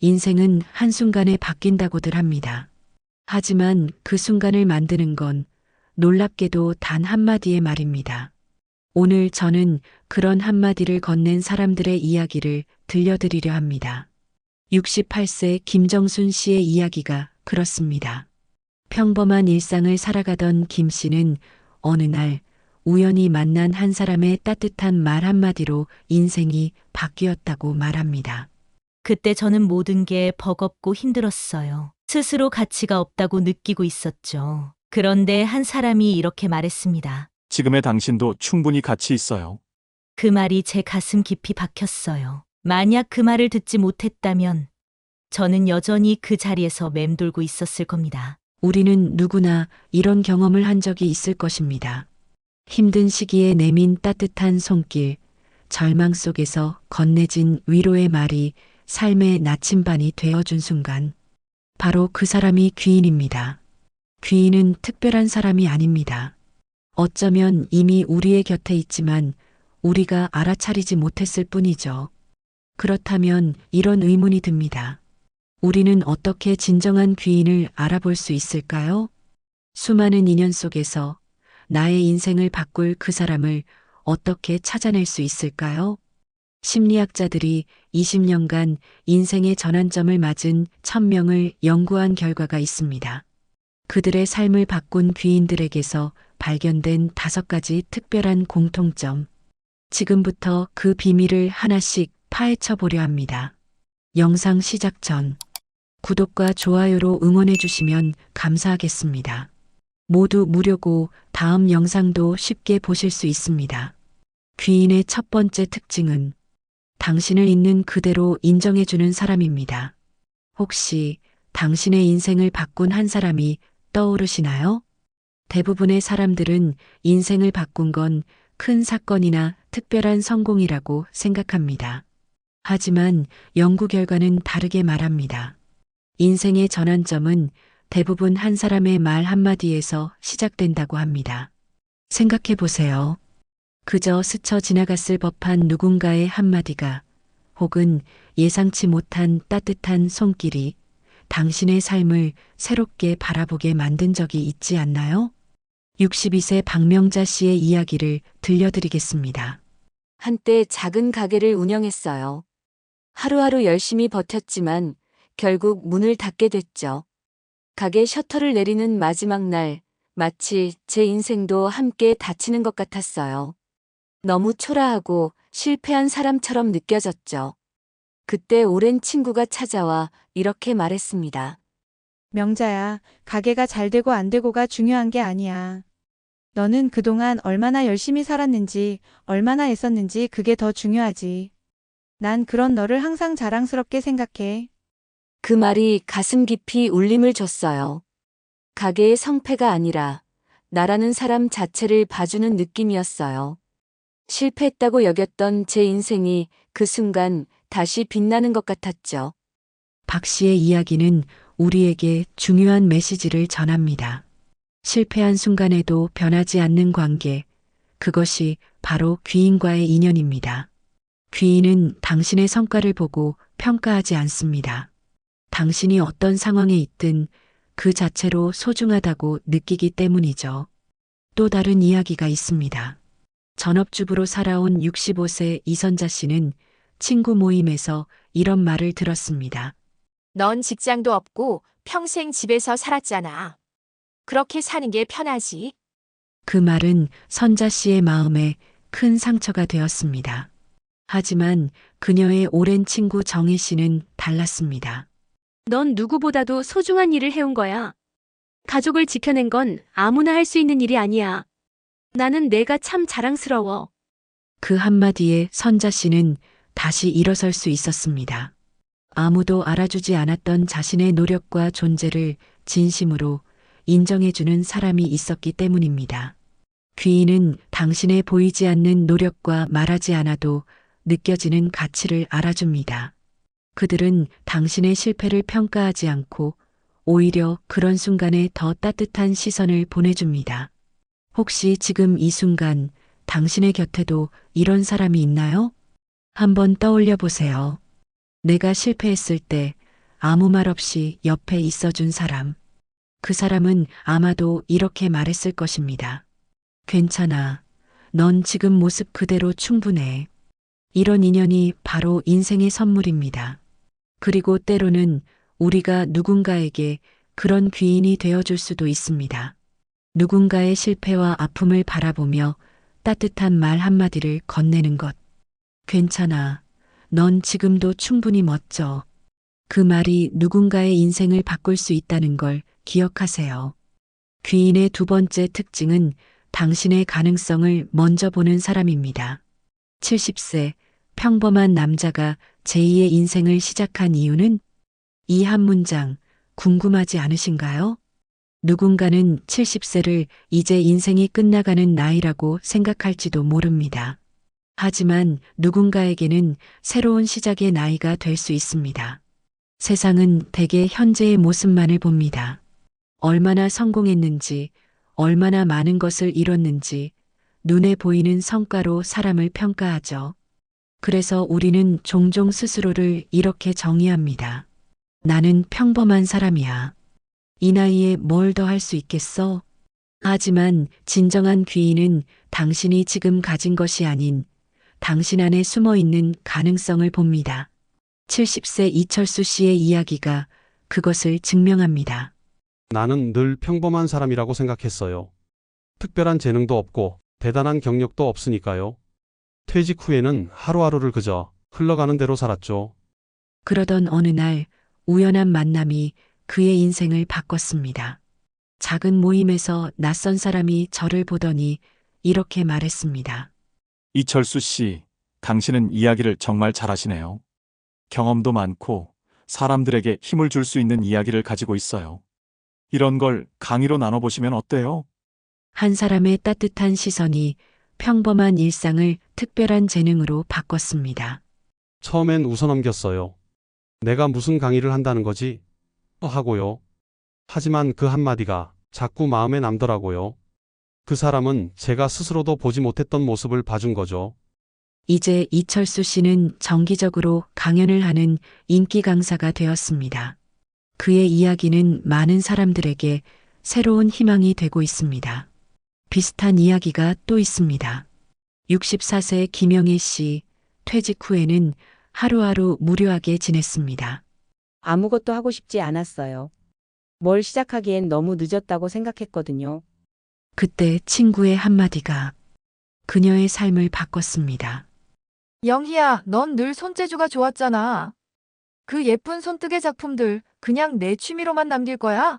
인생은 한순간에 바뀐다고들 합니다. 하지만 그 순간을 만드는 건 놀랍게도 단 한마디의 말입니다. 오늘 저는 그런 한마디를 건넨 사람들의 이야기를 들려드리려 합니다. 68세 김정순 씨의 이야기가 그렇습니다. 평범한 일상을 살아가던 김 씨는 어느 날 우연히 만난 한 사람의 따뜻한 말 한마디로 인생이 바뀌었다고 말합니다. 그때 저는 모든 게 버겁고 힘들었어요. 스스로 가치가 없다고 느끼고 있었죠. 그런데 한 사람이 이렇게 말했습니다. 지금의 당신도 충분히 가치 있어요. 그 말이 제 가슴 깊이 박혔어요. 만약 그 말을 듣지 못했다면 저는 여전히 그 자리에서 맴돌고 있었을 겁니다. 우리는 누구나 이런 경험을 한 적이 있을 것입니다. 힘든 시기에 내민 따뜻한 손길, 절망 속에서 건네진 위로의 말이 삶의 나침반이 되어준 순간, 바로 그 사람이 귀인입니다. 귀인은 특별한 사람이 아닙니다. 어쩌면 이미 우리의 곁에 있지만 우리가 알아차리지 못했을 뿐이죠. 그렇다면 이런 의문이 듭니다. 우리는 어떻게 진정한 귀인을 알아볼 수 있을까요? 수많은 인연 속에서 나의 인생을 바꿀 그 사람을 어떻게 찾아낼 수 있을까요? 심리학자들이 20년간 인생의 전환점을 맞은 1000명을 연구한 결과가 있습니다. 그들의 삶을 바꾼 귀인들에게서 발견된 다섯 가지 특별한 공통점. 지금부터 그 비밀을 하나씩 파헤쳐 보려 합니다. 영상 시작 전 구독과 좋아요로 응원해 주시면 감사하겠습니다. 모두 무료고 다음 영상도 쉽게 보실 수 있습니다. 귀인의 첫 번째 특징은 당신을 있는 그대로 인정해 주는 사람입니다. 혹시 당신의 인생을 바꾼 한 사람이 떠오르시나요? 대부분의 사람들은 인생을 바꾼 건 큰 사건이나 특별한 성공이라고 생각합니다. 하지만 연구 결과는 다르게 말합니다. 인생의 전환점은 대부분 한 사람의 말 한마디에서 시작된다고 합니다. 생각해 보세요. 그저 스쳐 지나갔을 법한 누군가의 한마디가 혹은 예상치 못한 따뜻한 손길이 당신의 삶을 새롭게 바라보게 만든 적이 있지 않나요? 62세 박명자 씨의 이야기를 들려드리겠습니다. 한때 작은 가게를 운영했어요. 하루하루 열심히 버텼지만 결국 문을 닫게 됐죠. 가게 셔터를 내리는 마지막 날, 마치 제 인생도 함께 닫히는 것 같았어요. 너무 초라하고 실패한 사람처럼 느껴졌죠. 그때 오랜 친구가 찾아와 이렇게 말했습니다. 명자야, 가게가 잘 되고 안 되고가 중요한 게 아니야. 너는 그동안 얼마나 열심히 살았는지, 얼마나 애썼는지 그게 더 중요하지. 난 그런 너를 항상 자랑스럽게 생각해. 그 말이 가슴 깊이 울림을 줬어요. 가게의 성패가 아니라 나라는 사람 자체를 봐주는 느낌이었어요. 실패했다고 여겼던 제 인생이 그 순간 다시 빛나는 것 같았죠. 박 씨의 이야기는 우리에게 중요한 메시지를 전합니다. 실패한 순간에도 변하지 않는 관계, 그것이 바로 귀인과의 인연입니다. 귀인은 당신의 성과를 보고 평가하지 않습니다. 당신이 어떤 상황에 있든 그 자체로 소중하다고 느끼기 때문이죠. 또 다른 이야기가 있습니다. 전업주부로 살아온 65세 이선자 씨는 친구 모임에서 이런 말을 들었습니다. 넌 직장도 없고 평생 집에서 살았잖아. 그렇게 사는 게 편하지. 그 말은 선자 씨의 마음에 큰 상처가 되었습니다. 하지만 그녀의 오랜 친구 정희 씨는 달랐습니다. 넌 누구보다도 소중한 일을 해온 거야. 가족을 지켜낸 건 아무나 할 수 있는 일이 아니야. 나는 내가 참 자랑스러워. 그 한마디에 선자 씨는 다시 일어설 수 있었습니다. 아무도 알아주지 않았던 자신의 노력과 존재를 진심으로 인정해주는 사람이 있었기 때문입니다. 귀인은 당신의 보이지 않는 노력과 말하지 않아도 느껴지는 가치를 알아줍니다. 그들은 당신의 실패를 평가하지 않고 오히려 그런 순간에 더 따뜻한 시선을 보내줍니다. 혹시 지금 이 순간 당신의 곁에도 이런 사람이 있나요? 한번 떠올려 보세요. 내가 실패했을 때 아무 말 없이 옆에 있어준 사람. 그 사람은 아마도 이렇게 말했을 것입니다. 괜찮아. 넌 지금 모습 그대로 충분해. 이런 인연이 바로 인생의 선물입니다. 그리고 때로는 우리가 누군가에게 그런 귀인이 되어줄 수도 있습니다. 누군가의 실패와 아픔을 바라보며 따뜻한 말 한마디를 건네는 것. 괜찮아. 넌 지금도 충분히 멋져. 그 말이 누군가의 인생을 바꿀 수 있다는 걸 기억하세요. 귀인의 두 번째 특징은 당신의 가능성을 먼저 보는 사람입니다. 70세 평범한 남자가 제2의 인생을 시작한 이유는 이 한 문장 궁금하지 않으신가요? 누군가는 70세를 이제 인생이 끝나가는 나이라고 생각할지도 모릅니다. 하지만 누군가에게는 새로운 시작의 나이가 될 수 있습니다. 세상은 대개 현재의 모습만을 봅니다. 얼마나 성공했는지, 얼마나 많은 것을 이뤘는지, 눈에 보이는 성과로 사람을 평가하죠. 그래서 우리는 종종 스스로를 이렇게 정의합니다. 나는 평범한 사람이야. 이 나이에 뭘 더 할 수 있겠어? 하지만 진정한 귀인은 당신이 지금 가진 것이 아닌 당신 안에 숨어 있는 가능성을 봅니다. 70세 이철수 씨의 이야기가 그것을 증명합니다. 나는 늘 평범한 사람이라고 생각했어요. 특별한 재능도 없고 대단한 경력도 없으니까요. 퇴직 후에는 하루하루를 그저 흘러가는 대로 살았죠. 그러던 어느 날 우연한 만남이 그의 인생을 바꿨습니다. 작은 모임에서 낯선 사람이 저를 보더니 이렇게 말했습니다. 이철수 씨, 당신은 이야기를 정말 잘하시네요. 경험도 많고 사람들에게 힘을 줄 수 있는 이야기를 가지고 있어요. 이런 걸 강의로 나눠보시면 어때요? 한 사람의 따뜻한 시선이 평범한 일상을 특별한 재능으로 바꿨습니다. 처음엔 웃어넘겼어요. 내가 무슨 강의를 한다는 거지? 하고요. 하지만 그 한마디가 자꾸 마음에 남더라고요. 그 사람은 제가 스스로도 보지 못했던 모습을 봐준 거죠. 이제 이철수 씨는 정기적으로 강연을 하는 인기 강사가 되었습니다. 그의 이야기는 많은 사람들에게 새로운 희망이 되고 있습니다. 비슷한 이야기가 또 있습니다. 64세 김영애 씨, 퇴직 후에는 하루하루 무료하게 지냈습니다. 아무것도 하고 싶지 않았어요. 뭘 시작하기엔 너무 늦었다고 생각했거든요. 그때 친구의 한마디가 그녀의 삶을 바꿨습니다. 영희야, 넌 늘 손재주가 좋았잖아. 그 예쁜 손뜨개 작품들 그냥 내 취미로만 남길 거야?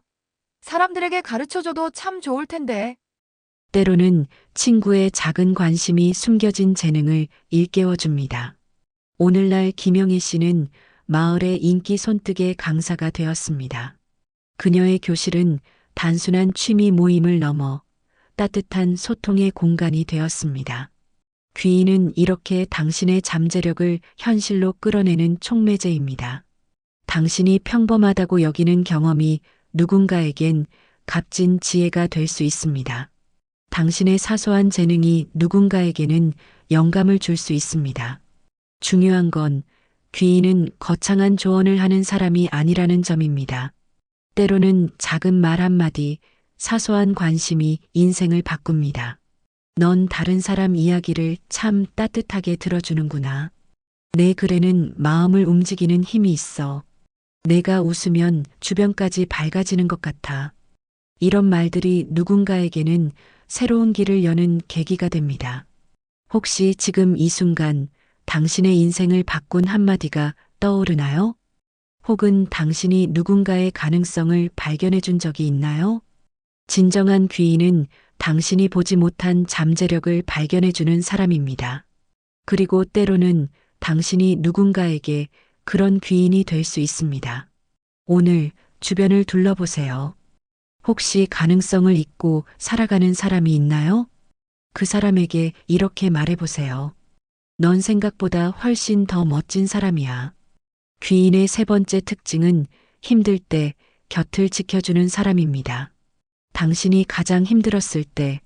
사람들에게 가르쳐줘도 참 좋을 텐데. 때로는 친구의 작은 관심이 숨겨진 재능을 일깨워줍니다. 오늘날 김영희 씨는 마을의 인기 손뜨개 강사가 되었습니다. 그녀의 교실은 단순한 취미 모임을 넘어 따뜻한 소통의 공간이 되었습니다. 귀인은 이렇게 당신의 잠재력을 현실로 끌어내는 촉매제입니다. 당신이 평범하다고 여기는 경험이 누군가에겐 값진 지혜가 될 수 있습니다. 당신의 사소한 재능이 누군가에게는 영감을 줄 수 있습니다. 중요한 건 귀인은 거창한 조언을 하는 사람이 아니라는 점입니다. 때로는 작은 말 한마디, 사소한 관심이 인생을 바꿉니다. 넌 다른 사람 이야기를 참 따뜻하게 들어주는구나. 내 글에는 마음을 움직이는 힘이 있어. 내가 웃으면 주변까지 밝아지는 것 같아. 이런 말들이 누군가에게는 새로운 길을 여는 계기가 됩니다. 혹시 지금 이 순간 당신의 인생을 바꾼 한마디가 떠오르나요? 혹은 당신이 누군가의 가능성을 발견해 준 적이 있나요? 진정한 귀인은 당신이 보지 못한 잠재력을 발견해 주는 사람입니다. 그리고 때로는 당신이 누군가에게 그런 귀인이 될 수 있습니다. 오늘 주변을 둘러보세요. 혹시 가능성을 잊고 살아가는 사람이 있나요? 그 사람에게 이렇게 말해보세요. 넌 생각보다 훨씬 더 멋진 사람이야. 귀인의 세 번째 특징은 힘들 때 곁을 지켜주는 사람입니다. 당신이 가장 힘들었을 때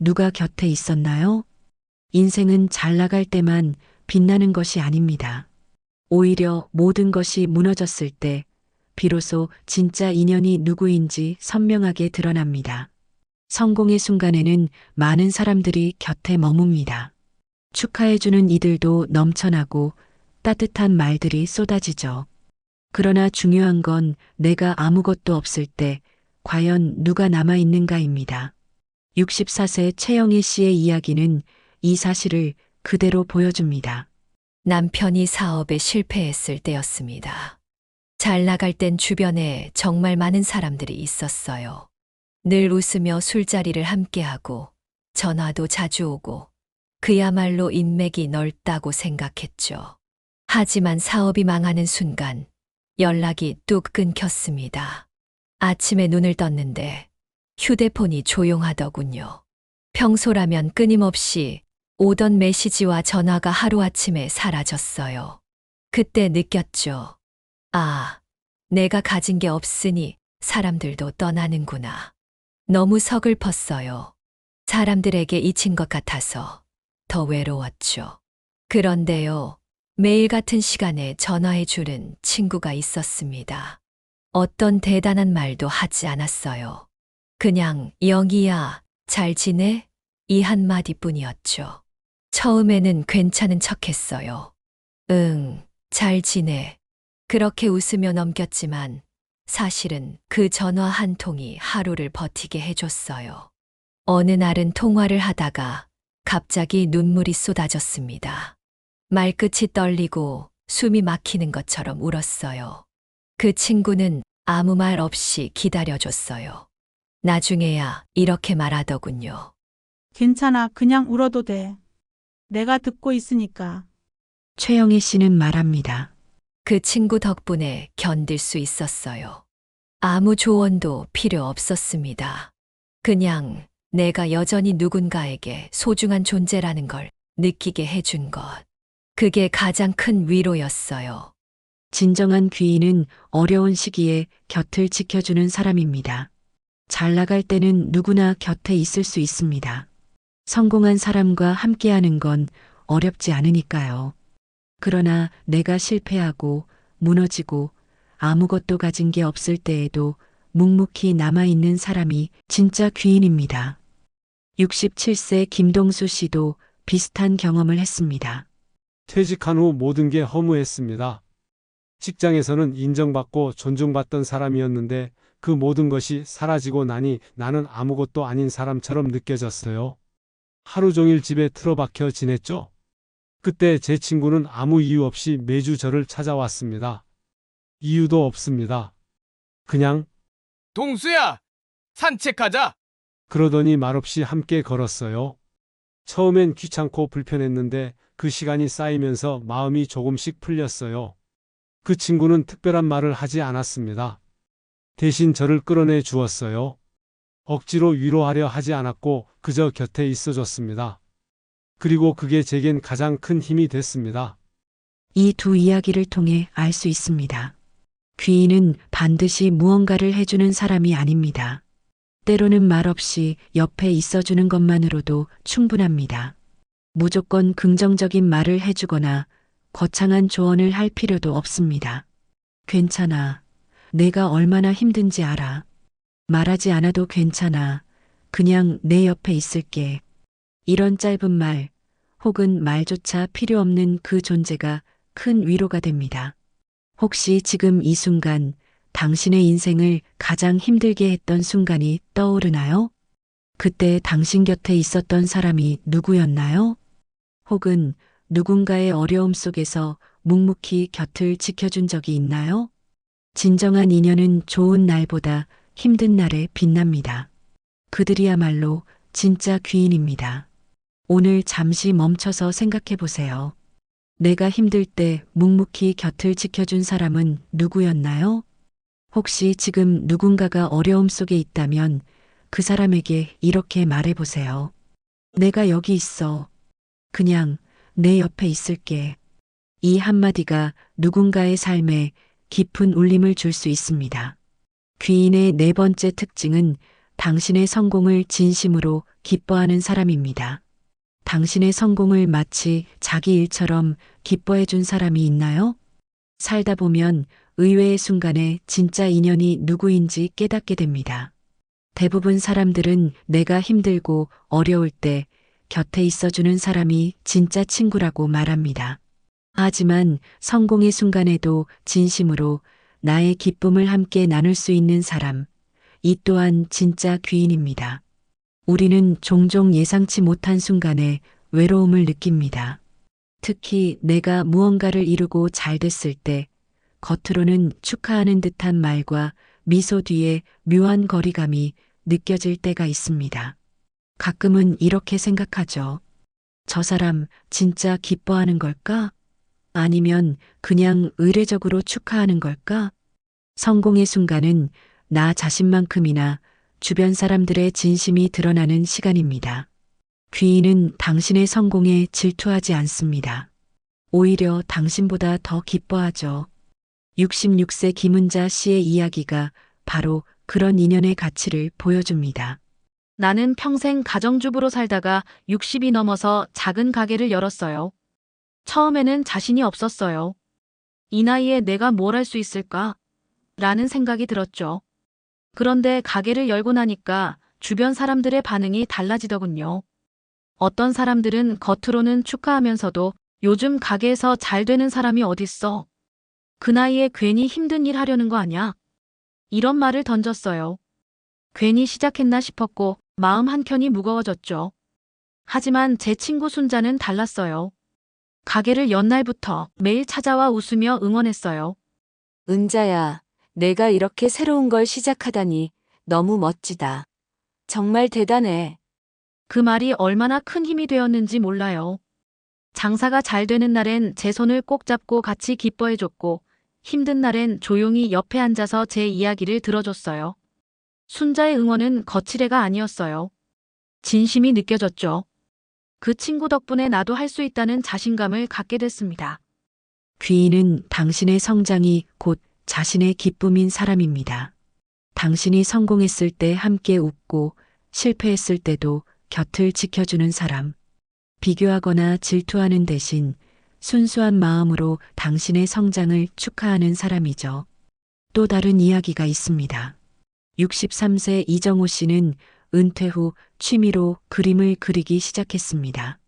누가 곁에 있었나요? 인생은 잘 나갈 때만 빛나는 것이 아닙니다. 오히려 모든 것이 무너졌을 때 비로소 진짜 인연이 누구인지 선명하게 드러납니다. 성공의 순간에는 많은 사람들이 곁에 머뭅니다. 축하해주는 이들도 넘쳐나고 따뜻한 말들이 쏟아지죠. 그러나 중요한 건 내가 아무것도 없을 때 과연 누가 남아있는가입니다. 64세 최영애 씨의 이야기는 이 사실을 그대로 보여줍니다. 남편이 사업에 실패했을 때였습니다. 잘 나갈 땐 주변에 정말 많은 사람들이 있었어요. 늘 웃으며 술자리를 함께하고 전화도 자주 오고 그야말로 인맥이 넓다고 생각했죠. 하지만 사업이 망하는 순간 연락이 뚝 끊겼습니다. 아침에 눈을 떴는데 휴대폰이 조용하더군요. 평소라면 끊임없이 오던 메시지와 전화가 하루아침에 사라졌어요. 그때 느꼈죠. 아, 내가 가진 게 없으니 사람들도 떠나는구나. 너무 서글펐어요. 사람들에게 잊힌 것 같아서 더 외로웠죠. 그런데요, 매일 같은 시간에 전화해 주는 친구가 있었습니다. 어떤 대단한 말도 하지 않았어요. 그냥 영희야, 잘 지내? 이 한마디 뿐이었죠. 처음에는 괜찮은 척 했어요. 응, 잘 지내. 그렇게 웃으며 넘겼지만 사실은 그 전화 한 통이 하루를 버티게 해줬어요. 어느 날은 통화를 하다가 갑자기 눈물이 쏟아졌습니다. 말끝이 떨리고 숨이 막히는 것처럼 울었어요. 그 친구는 아무 말 없이 기다려줬어요. 나중에야 이렇게 말하더군요. 괜찮아. 그냥 울어도 돼. 내가 듣고 있으니까. 최영애 씨는 말합니다. 그 친구 덕분에 견딜 수 있었어요. 아무 조언도 필요 없었습니다. 그냥 내가 여전히 누군가에게 소중한 존재라는 걸 느끼게 해준 것. 그게 가장 큰 위로였어요. 진정한 귀인은 어려운 시기에 곁을 지켜주는 사람입니다. 잘 나갈 때는 누구나 곁에 있을 수 있습니다. 성공한 사람과 함께하는 건 어렵지 않으니까요. 그러나 내가 실패하고 무너지고 아무것도 가진 게 없을 때에도 묵묵히 남아있는 사람이 진짜 귀인입니다. 67세 김동수 씨도 비슷한 경험을 했습니다. 퇴직한 후 모든 게 허무했습니다. 직장에서는 인정받고 존중받던 사람이었는데 그 모든 것이 사라지고 나니 나는 아무것도 아닌 사람처럼 느껴졌어요. 하루 종일 집에 틀어박혀 지냈죠? 그때 제 친구는 아무 이유 없이 매주 저를 찾아왔습니다. 이유도 없습니다. 그냥 동수야, 산책하자. 그러더니 말없이 함께 걸었어요. 처음엔 귀찮고 불편했는데 그 시간이 쌓이면서 마음이 조금씩 풀렸어요. 그 친구는 특별한 말을 하지 않았습니다. 대신 저를 끌어내 주었어요. 억지로 위로하려 하지 않았고 그저 곁에 있어 줬습니다. 그리고 그게 제겐 가장 큰 힘이 됐습니다. 이 두 이야기를 통해 알 수 있습니다. 귀인은 반드시 무언가를 해주는 사람이 아닙니다. 때로는 말없이 옆에 있어주는 것만으로도 충분합니다. 무조건 긍정적인 말을 해주거나 거창한 조언을 할 필요도 없습니다. 괜찮아. 내가 얼마나 힘든지 알아. 말하지 않아도 괜찮아. 그냥 내 옆에 있을게. 이런 짧은 말, 혹은 말조차 필요 없는 그 존재가 큰 위로가 됩니다. 혹시 지금 이 순간 당신의 인생을 가장 힘들게 했던 순간이 떠오르나요? 그때 당신 곁에 있었던 사람이 누구였나요? 혹은 누군가의 어려움 속에서 묵묵히 곁을 지켜준 적이 있나요? 진정한 인연은 좋은 날보다 힘든 날에 빛납니다. 그들이야말로 진짜 귀인입니다. 오늘 잠시 멈춰서 생각해 보세요. 내가 힘들 때 묵묵히 곁을 지켜준 사람은 누구였나요? 혹시 지금 누군가가 어려움 속에 있다면 그 사람에게 이렇게 말해 보세요. 내가 여기 있어. 그냥 내 옆에 있을게. 이 한마디가 누군가의 삶에 깊은 울림을 줄 수 있습니다. 귀인의 네 번째 특징은 당신의 성공을 진심으로 기뻐하는 사람입니다. 당신의 성공을 마치 자기 일처럼 기뻐해 준 사람이 있나요? 살다 보면 의외의 순간에 진짜 인연이 누구인지 깨닫게 됩니다. 대부분 사람들은 내가 힘들고 어려울 때 곁에 있어주는 사람이 진짜 친구라고 말합니다. 하지만 성공의 순간에도 진심으로 나의 기쁨을 함께 나눌 수 있는 사람, 이 또한 진짜 귀인입니다. 우리는 종종 예상치 못한 순간에 외로움을 느낍니다. 특히 내가 무언가를 이루고 잘 됐을 때 겉으로는 축하하는 듯한 말과 미소 뒤에 묘한 거리감이 느껴질 때가 있습니다. 가끔은 이렇게 생각하죠. 저 사람 진짜 기뻐하는 걸까? 아니면 그냥 의례적으로 축하하는 걸까? 성공의 순간은 나 자신만큼이나 주변 사람들의 진심이 드러나는 시간입니다. 귀인은 당신의 성공에 질투하지 않습니다. 오히려 당신보다 더 기뻐하죠. 66세 김은자 씨의 이야기가 바로 그런 인연의 가치를 보여줍니다. 나는 평생 가정주부로 살다가 60이 넘어서 작은 가게를 열었어요. 처음에는 자신이 없었어요. 이 나이에 내가 뭘 할 수 있을까? 라는 생각이 들었죠. 그런데 가게를 열고 나니까 주변 사람들의 반응이 달라지더군요. 어떤 사람들은 겉으로는 축하하면서도 요즘 가게에서 잘 되는 사람이 어딨어? 그 나이에 괜히 힘든 일 하려는 거 아냐? 이런 말을 던졌어요. 괜히 시작했나 싶었고 마음 한켠이 무거워졌죠. 하지만 제 친구 순자는 달랐어요. 가게를 연 날부터 매일 찾아와 웃으며 응원했어요. 은자야, 내가 이렇게 새로운 걸 시작하다니 너무 멋지다. 정말 대단해. 그 말이 얼마나 큰 힘이 되었는지 몰라요. 장사가 잘 되는 날엔 제 손을 꼭 잡고 같이 기뻐해줬고, 힘든 날엔 조용히 옆에 앉아서 제 이야기를 들어줬어요. 순자의 응원은 거칠애가 아니었어요. 진심이 느껴졌죠. 그 친구 덕분에 나도 할 수 있다는 자신감을 갖게 됐습니다. 귀인은 당신의 성장이 곧 자신의 기쁨인 사람입니다. 당신이 성공했을 때 함께 웃고 실패했을 때도 곁을 지켜주는 사람. 비교하거나 질투하는 대신 순수한 마음으로 당신의 성장을 축하하는 사람이죠. 또 다른 이야기가 있습니다. 63세 이정호 씨는 은퇴 후 취미로 그림을 그리기 시작했습니다.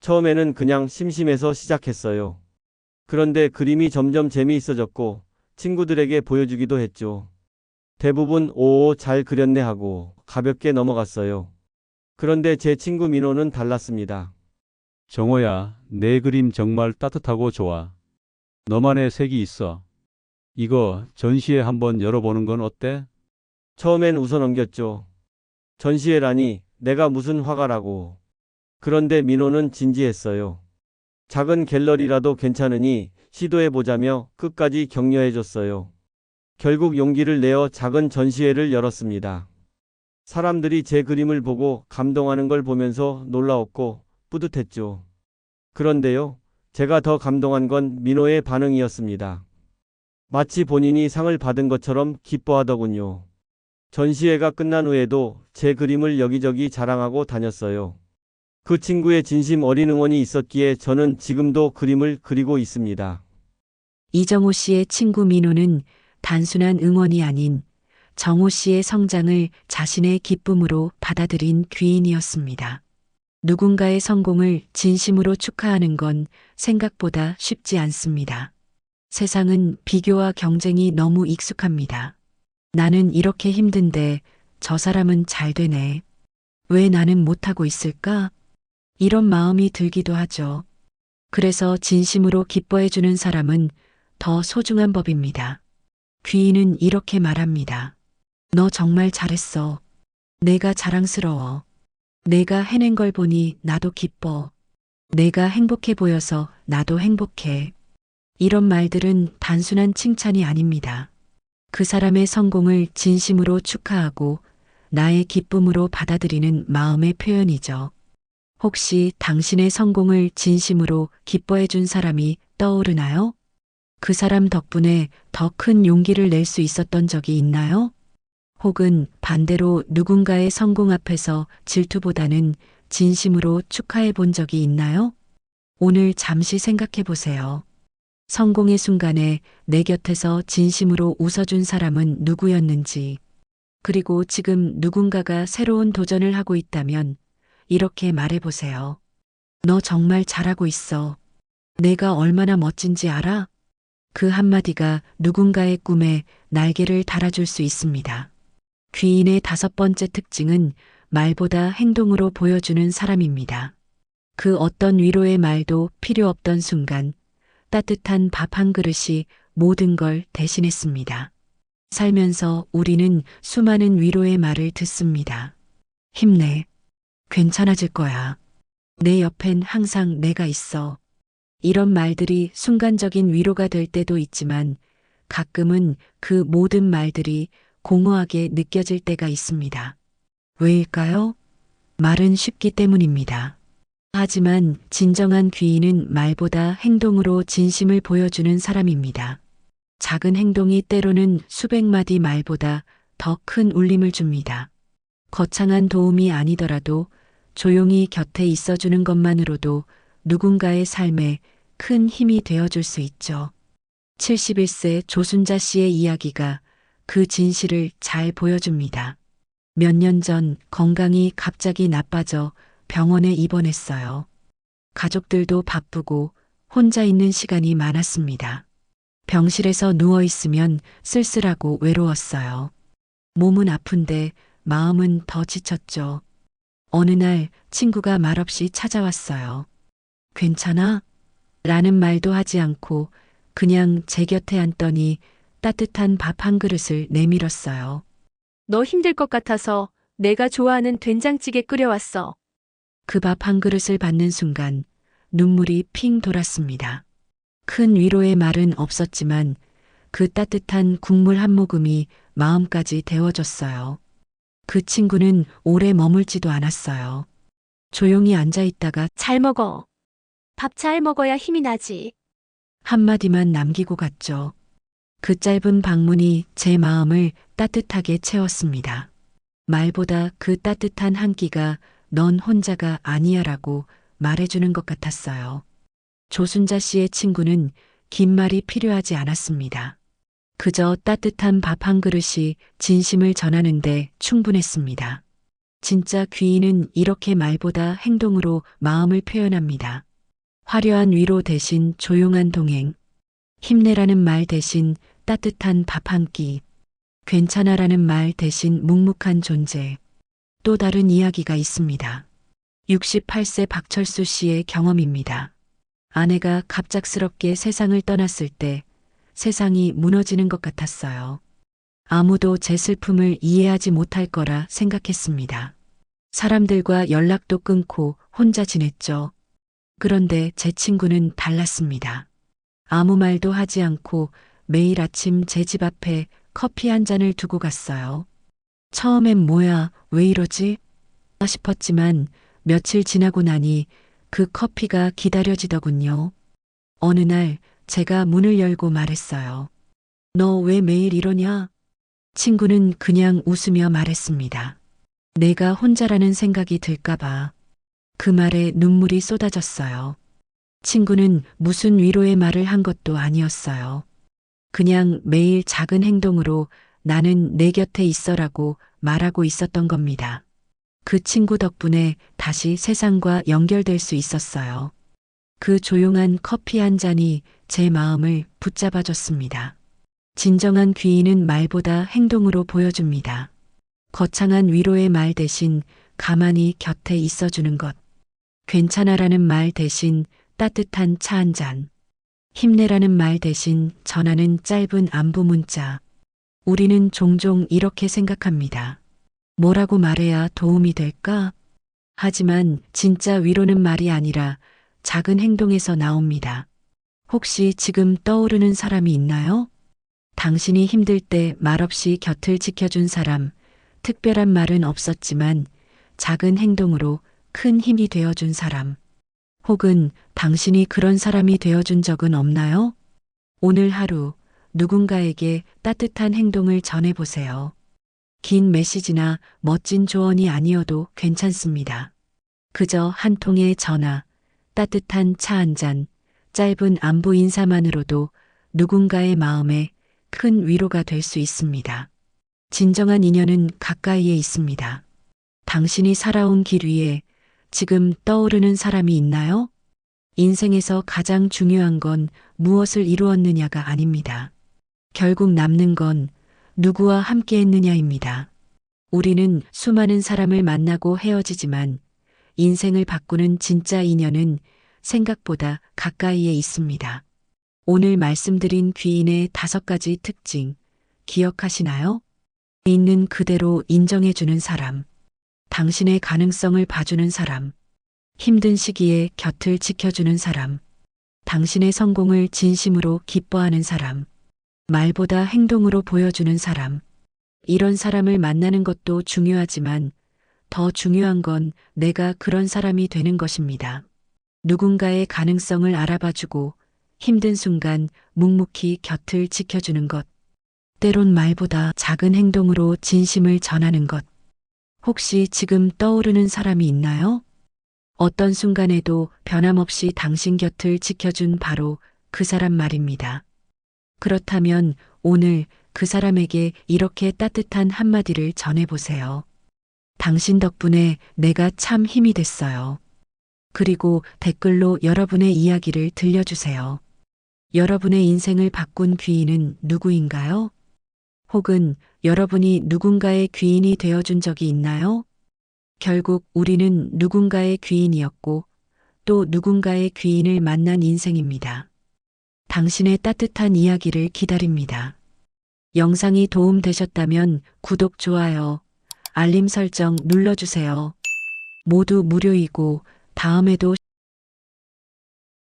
처음에는 그냥 심심해서 시작했어요. 그런데 그림이 점점 재미있어졌고 친구들에게 보여주기도 했죠. 대부분 오오 잘 그렸네 하고 가볍게 넘어갔어요. 그런데 제 친구 민호는 달랐습니다. 정호야, 내 그림 정말 따뜻하고 좋아. 너만의 색이 있어. 이거 전시회 한번 열어보는 건 어때? 처음엔 웃어 넘겼죠. 전시회라니 내가 무슨 화가라고. 그런데 민호는 진지했어요. 작은 갤러리라도 괜찮으니 시도해보자며 끝까지 격려해줬어요. 결국 용기를 내어 작은 전시회를 열었습니다. 사람들이 제 그림을 보고 감동하는 걸 보면서 놀라웠고 뿌듯했죠. 그런데요, 제가 더 감동한 건 민호의 반응이었습니다. 마치 본인이 상을 받은 것처럼 기뻐하더군요. 전시회가 끝난 후에도 제 그림을 여기저기 자랑하고 다녔어요. 그 친구의 진심 어린 응원이 있었기에 저는 지금도 그림을 그리고 있습니다. 이정호 씨의 친구 민호는 단순한 응원이 아닌 정호 씨의 성장을 자신의 기쁨으로 받아들인 귀인이었습니다. 누군가의 성공을 진심으로 축하하는 건 생각보다 쉽지 않습니다. 세상은 비교와 경쟁이 너무 익숙합니다. 나는 이렇게 힘든데 저 사람은 잘 되네. 왜 나는 못하고 있을까? 이런 마음이 들기도 하죠. 그래서 진심으로 기뻐해주는 사람은 더 소중한 법입니다. 귀인은 이렇게 말합니다. 너 정말 잘했어. 내가 자랑스러워. 내가 해낸 걸 보니 나도 기뻐. 내가 행복해 보여서 나도 행복해. 이런 말들은 단순한 칭찬이 아닙니다. 그 사람의 성공을 진심으로 축하하고 나의 기쁨으로 받아들이는 마음의 표현이죠. 혹시 당신의 성공을 진심으로 기뻐해 준 사람이 떠오르나요? 그 사람 덕분에 더 큰 용기를 낼 수 있었던 적이 있나요? 혹은 반대로 누군가의 성공 앞에서 질투보다는 진심으로 축하해 본 적이 있나요? 오늘 잠시 생각해 보세요. 성공의 순간에 내 곁에서 진심으로 웃어준 사람은 누구였는지, 그리고 지금 누군가가 새로운 도전을 하고 있다면 이렇게 말해 보세요. 너 정말 잘하고 있어. 내가 얼마나 멋진지 알아? 그 한마디가 누군가의 꿈에 날개를 달아줄 수 있습니다. 귀인의 다섯 번째 특징은 말보다 행동으로 보여주는 사람입니다. 그 어떤 위로의 말도 필요 없던 순간 따뜻한 밥 한 그릇이 모든 걸 대신했습니다. 살면서 우리는 수많은 위로의 말을 듣습니다. 힘내. 괜찮아질 거야. 내 옆엔 항상 내가 있어. 이런 말들이 순간적인 위로가 될 때도 있지만 가끔은 그 모든 말들이 공허하게 느껴질 때가 있습니다. 왜일까요? 말은 쉽기 때문입니다. 하지만 진정한 귀인은 말보다 행동으로 진심을 보여주는 사람입니다. 작은 행동이 때로는 수백 마디 말보다 더 큰 울림을 줍니다. 거창한 도움이 아니더라도 조용히 곁에 있어주는 것만으로도 누군가의 삶에 큰 힘이 되어줄 수 있죠. 71세 조순자 씨의 이야기가 그 진실을 잘 보여줍니다. 몇 년 전 건강이 갑자기 나빠져 병원에 입원했어요. 가족들도 바쁘고 혼자 있는 시간이 많았습니다. 병실에서 누워 있으면 쓸쓸하고 외로웠어요. 몸은 아픈데 마음은 더 지쳤죠. 어느 날 친구가 말없이 찾아왔어요. 괜찮아? 라는 말도 하지 않고 그냥 제 곁에 앉더니 따뜻한 밥 한 그릇을 내밀었어요. 너 힘들 것 같아서 내가 좋아하는 된장찌개 끓여왔어. 그 밥 한 그릇을 받는 순간 눈물이 핑 돌았습니다. 큰 위로의 말은 없었지만 그 따뜻한 국물 한 모금이 마음까지 데워졌어요. 그 친구는 오래 머물지도 않았어요. 조용히 앉아 있다가 잘 먹어. 밥 잘 먹어야 힘이 나지. 한마디만 남기고 갔죠. 그 짧은 방문이 제 마음을 따뜻하게 채웠습니다. 말보다 그 따뜻한 한 끼가 넌 혼자가 아니야라고 말해주는 것 같았어요. 조순자 씨의 친구는 긴 말이 필요하지 않았습니다. 그저 따뜻한 밥 한 그릇이 진심을 전하는데 충분했습니다. 진짜 귀인은 이렇게 말보다 행동으로 마음을 표현합니다. 화려한 위로 대신 조용한 동행, 힘내라는 말 대신 따뜻한 밥 한 끼, 괜찮아라는 말 대신 묵묵한 존재. 또 다른 이야기가 있습니다. 68세 박철수 씨의 경험입니다. 아내가 갑작스럽게 세상을 떠났을 때 세상이 무너지는 것 같았어요. 아무도 제 슬픔을 이해하지 못할 거라 생각했습니다. 사람들과 연락도 끊고 혼자 지냈죠. 그런데 제 친구는 달랐습니다. 아무 말도 하지 않고 매일 아침 제 집 앞에 커피 한 잔을 두고 갔어요. 처음엔 뭐야, 왜 이러지? 싶었지만 며칠 지나고 나니 그 커피가 기다려지더군요. 어느 날 제가 문을 열고 말했어요. 너 왜 매일 이러냐? 친구는 그냥 웃으며 말했습니다. 내가 혼자라는 생각이 들까봐. 그 말에 눈물이 쏟아졌어요. 친구는 무슨 위로의 말을 한 것도 아니었어요. 그냥 매일 작은 행동으로 나는 내 곁에 있어라고 말하고 있었던 겁니다. 그 친구 덕분에 다시 세상과 연결될 수 있었어요. 그 조용한 커피 한 잔이 제 마음을 붙잡아줬습니다. 진정한 귀인은 말보다 행동으로 보여줍니다. 거창한 위로의 말 대신 가만히 곁에 있어주는 것. 괜찮아라는 말 대신 따뜻한 차 한 잔. 힘내라는 말 대신 전하는 짧은 안부 문자. 우리는 종종 이렇게 생각합니다. 뭐라고 말해야 도움이 될까? 하지만 진짜 위로는 말이 아니라 작은 행동에서 나옵니다. 혹시 지금 떠오르는 사람이 있나요? 당신이 힘들 때 말없이 곁을 지켜준 사람, 특별한 말은 없었지만 작은 행동으로 큰 힘이 되어준 사람. 혹은 당신이 그런 사람이 되어준 적은 없나요? 오늘 하루 누군가에게 따뜻한 행동을 전해보세요. 긴 메시지나 멋진 조언이 아니어도 괜찮습니다. 그저 한 통의 전화, 따뜻한 차 한 잔, 짧은 안부 인사만으로도 누군가의 마음에 큰 위로가 될 수 있습니다. 진정한 인연은 가까이에 있습니다. 당신이 살아온 길 위에 지금 떠오르는 사람이 있나요? 인생에서 가장 중요한 건 무엇을 이루었느냐가 아닙니다. 결국 남는 건 누구와 함께 했느냐입니다. 우리는 수많은 사람을 만나고 헤어지지만 인생을 바꾸는 진짜 인연은 생각보다 가까이에 있습니다. 오늘 말씀드린 귀인의 다섯 가지 특징 기억하시나요? 있는 그대로 인정해주는 사람, 당신의 가능성을 봐주는 사람, 힘든 시기에 곁을 지켜주는 사람, 당신의 성공을 진심으로 기뻐하는 사람, 말보다 행동으로 보여주는 사람. 이런 사람을 만나는 것도 중요하지만 더 중요한 건 내가 그런 사람이 되는 것입니다. 누군가의 가능성을 알아봐주고 힘든 순간 묵묵히 곁을 지켜주는 것. 때론 말보다 작은 행동으로 진심을 전하는 것. 혹시 지금 떠오르는 사람이 있나요? 어떤 순간에도 변함없이 당신 곁을 지켜준 바로 그 사람 말입니다. 그렇다면 오늘 그 사람에게 이렇게 따뜻한 한마디를 전해보세요. 당신 덕분에 내가 참 힘이 됐어요. 그리고 댓글로 여러분의 이야기를 들려주세요. 여러분의 인생을 바꾼 귀인은 누구인가요? 혹은 여러분이 누군가의 귀인이 되어준 적이 있나요? 결국 우리는 누군가의 귀인이었고 또 누군가의 귀인을 만난 인생입니다. 당신의 따뜻한 이야기를 기다립니다. 영상이 도움되셨다면 구독, 좋아요, 알림 설정 눌러주세요. 모두 무료이고 다음에도